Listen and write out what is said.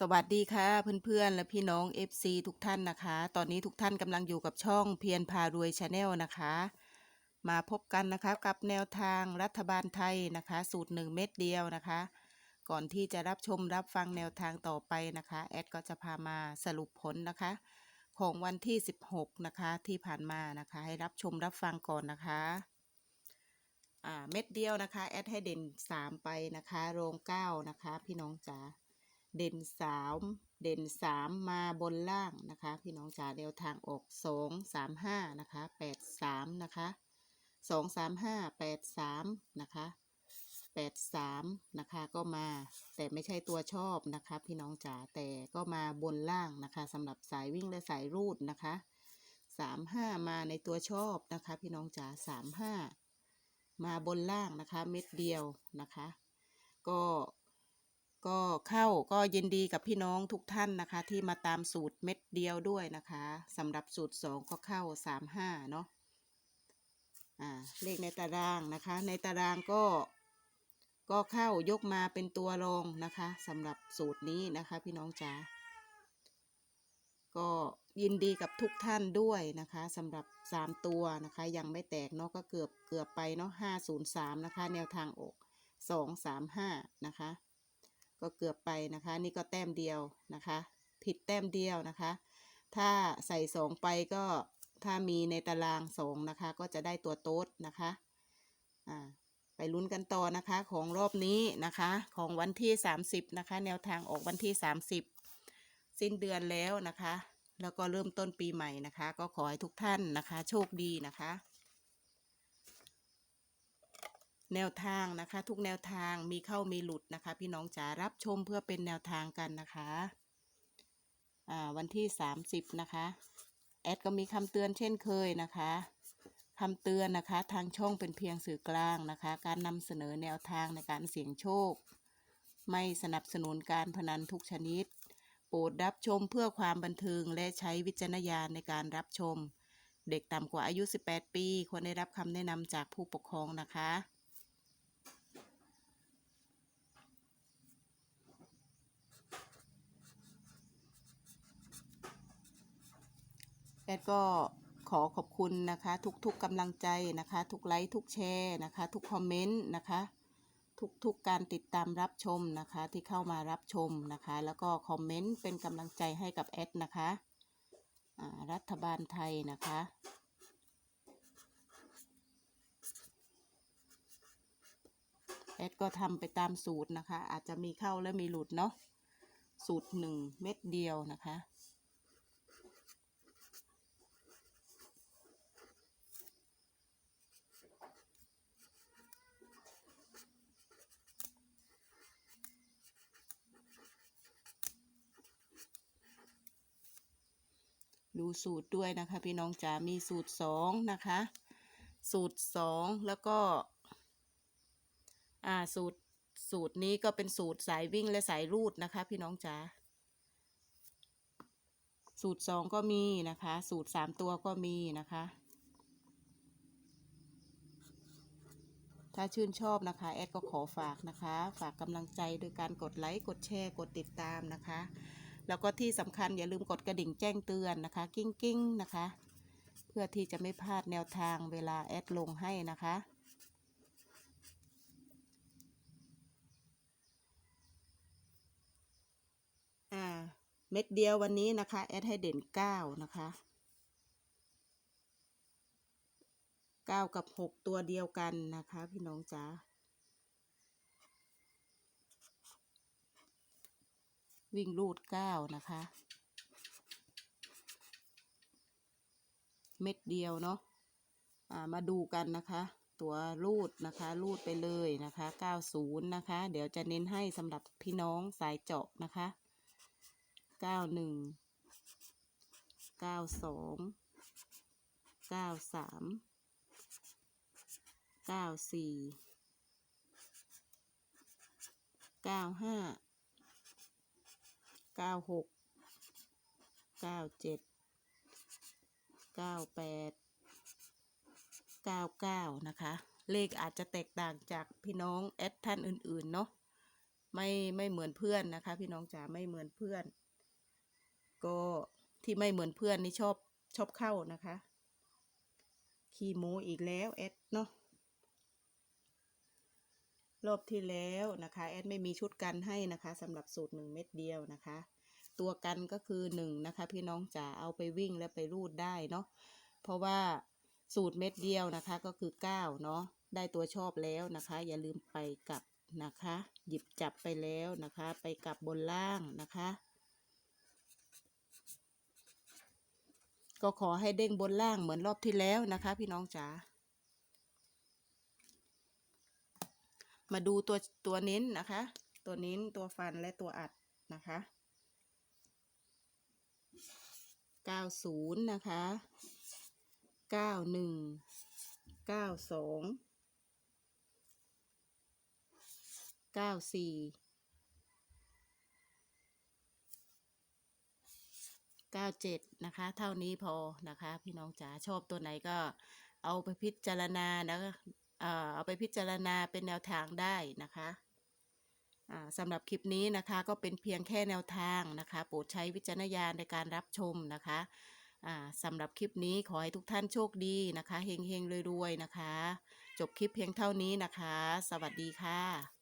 สวัสดีค่ะเพื่อนๆ และพี่น้อง FC ทุกท่านนะคะ ตอนนี้ทุกท่านกำลังอยู่กับช่องเพียรพารวยชาแนลนะคะ มาพบกันนะคะกับแนวทางรัฐบาลไทยนะคะ สูตรหนึ่งเม็ดเดียวนะคะ ก่อนที่จะรับชมรับฟังแนวทางต่อไปนะคะ แอดก็จะพามาสรุปผลนะคะ ของวันที่ 16 นะคะที่ผ่านมานะคะ ให้รับชมรับฟังก่อนนะคะเม็ดเดียวนะคะ แอดให้เด่น 3 ไปนะคะ โรง9นะคะ พี่น้องจ๋า เด่นสามเด่นสามมาบนล่างนะคะ พี่น้องจ๋าแนวทางออกสองสามห้านะคะแปดสามนะคะสองสามห้าแปดสามนะคะแปดสามนะคะก็มาแต่ไม่ใช่ตัวชอบนะคะพี่น้องจ๋าแต่ก็มาบนล่างนะคะสำหรับสายวิ่งและสายรูดนะคะสามห้ามาในตัวชอบนะคะ พี่น้องจ๋าสามห้ามาบนล่างนะคะ เม็ดเดียวนะคะ ก็ ก็เข้าก็ยินดีกับพี่น้องทุกท่านนะคะ ที่มาตามสูตรเม็ดเดียวด้วยนะคะสำหรับสูตรสองก็เข้าสามห้าเนาะอ่าเลขในตารางนะคะ ในตารางก็ก็เข้ายกมาเป็นตัวรองนะคะสำหรับสูตรนี้นะคะ พี่น้องจ๋าก็ยินดีกับทุกท่านด้วยนะคะสำหรับสามตัวนะคะ ยังไม่แตกเนาะก็เกือบเกือบไปเนาะห้าศูนย์สามนะคะ แนวทางออกสองสามห้านะคะ ก็เกือบไปนะคะ นี่ก็แต้มเดียวนะคะ ผิดแต้มเดียวนะคะ ถ้าใส่สองไปก็ถ้ามีในตารางสองนะคะ ก็จะได้ตัวโต๊ดนะคะอ่าไปลุ้นกันต่อนะคะของรอบนี้นะคะ ของวันที่ 30 นะคะ แนวทางออกวันที่ 30 สิ้นเดือนแล้วนะคะ แล้วก็เริ่มต้นปีใหม่นะคะ ก็ขอให้ทุกท่านนะคะ โชคดีนะคะ แนวทางนะคะ ทุกแนวทางมีเข้ามีหลุดนะคะ พี่น้องจ๋ารับชมเพื่อเป็นแนวทางกันนะคะวันที่ 30 นะคะ แอดก็มีคำเตือนเช่นเคยนะคะคำเตือนนะคะ ทางช่องเป็นเพียงสื่อกลางนะคะ การนำเสนอแนวทางในการเสี่ยงโชค ไม่สนับสนุนการพนันทุกชนิด โปรดรับชมเพื่อความบันเทิงและใช้วิจารณญาณในการรับชม เด็กต่ำกว่าอายุ 18 ปี ควรได้รับคำแนะนำจากผู้ปกครองนะคะ แอดก็ขอขอบคุณนะคะ ทุกๆกำลังใจนะคะ ทุกไลค์ทุกแชร์นะคะ ทุกคอมเมนต์นะคะ ทุกๆการติดตามรับชมนะคะ ที่เข้ามารับชมนะคะ แล้วก็คอมเมนต์เป็นกำลังใจให้กับแอดนะคะรัฐบาลไทยนะคะแอดก็ทำไปตามสูตรนะคะ อาจจะมีเข้าและมีหลุดเนาะสูตรหนึ่งเม็ดเดียวนะคะ ดูสูตรด้วยนะคะ พี่น้องจ๋า มีสูตรสองนะคะ สูตรสองแล้วก็ อ่า สูตร สูตรนี้ก็เป็นสูตรสายวิ่งและสายรูดนะคะ พี่น้องจ๋า สูตรสองก็มีนะคะ สูตรสามตัวก็มีนะคะ ถ้าชื่นชอบนะคะ แอดก็ขอฝากนะคะ ฝากกำลังใจโดยการกดไลค์ กดแชร์ กดติดตามนะคะ แล้วก็ที่สำคัญอย่าลืมกดกระดิ่งแจ้งเตือนนะคะ กิ้งกิ้งนะคะ เพื่อที่จะไม่พลาดแนวทางเวลาแอดลงให้นะคะอ่าเม็ดเดียววันนี้นะคะแอดให้เด่นเก้านะคะเก้ากับหกตัวเดียวกันนะคะ พี่น้องจ๋า วิ่งรูดเก้านะคะ เม็ดเดียวเนาะมาดูกันนะคะ ตัวรูดนะคะรูดไปเลยนะคะ 90 นะคะ เดี๋ยวจะเน้นให้สำหรับพี่น้องสายเจาะนะคะ 91 92 93 94 95 96 97 98 99นะคะ เลขอาจจะแตกต่างจากพี่น้องแอดท่านอื่นๆเนาะไม่ไม่เหมือนเพื่อนนะคะ พี่น้องจ๋าไม่เหมือนเพื่อน ก็ที่ไม่เหมือนเพื่อนนี่ชอบชอบเข้านะคะ ขี้โมอีกแล้วแอดเนาะ รอบที่แล้วนะคะแอดไม่มีชุดกันให้นะคะสำหรับสูตรหนึ่งเม็ดเดียวนะคะ ตัวกันก็คือหนึ่งนะคะ พี่น้องจ๋าเอาไปวิ่งและไปรูดได้เนาะเพราะว่าสูตรเม็ดเดียวนะคะก็คือเก้าเนาะได้ตัวชอบแล้วนะคะ อย่าลืมไปกลับนะคะ หยิบจับไปแล้วนะคะ ไปกลับบนล่างนะคะ ก็ขอให้เด้งบนล่างเหมือนรอบที่แล้วนะคะ พี่น้องจ๋า มาดูตัวตัวเน้นนะคะ ตัวเน้นตัวฟันและตัวอัดนะคะ 90 นะคะ 91 92 94 97 นะคะ เท่านี้พอนะคะ พี่น้องจ๋าชอบตัวไหนก็เอาไปพิจารณานะคะ เอาไปพิจารณาเป็นแนวทางได้นะคะสำหรับคลิปนี้นะคะก็เป็นเพียงแค่แนวทางนะคะโปรดใช้วิจารณญาณในการรับชมนะคะสำหรับคลิปนี้ขอให้ทุกท่านโชคดีนะคะเฮงเฮงรวยๆนะคะ จบคลิปเพียงเท่านี้นะคะ สวัสดีค่ะ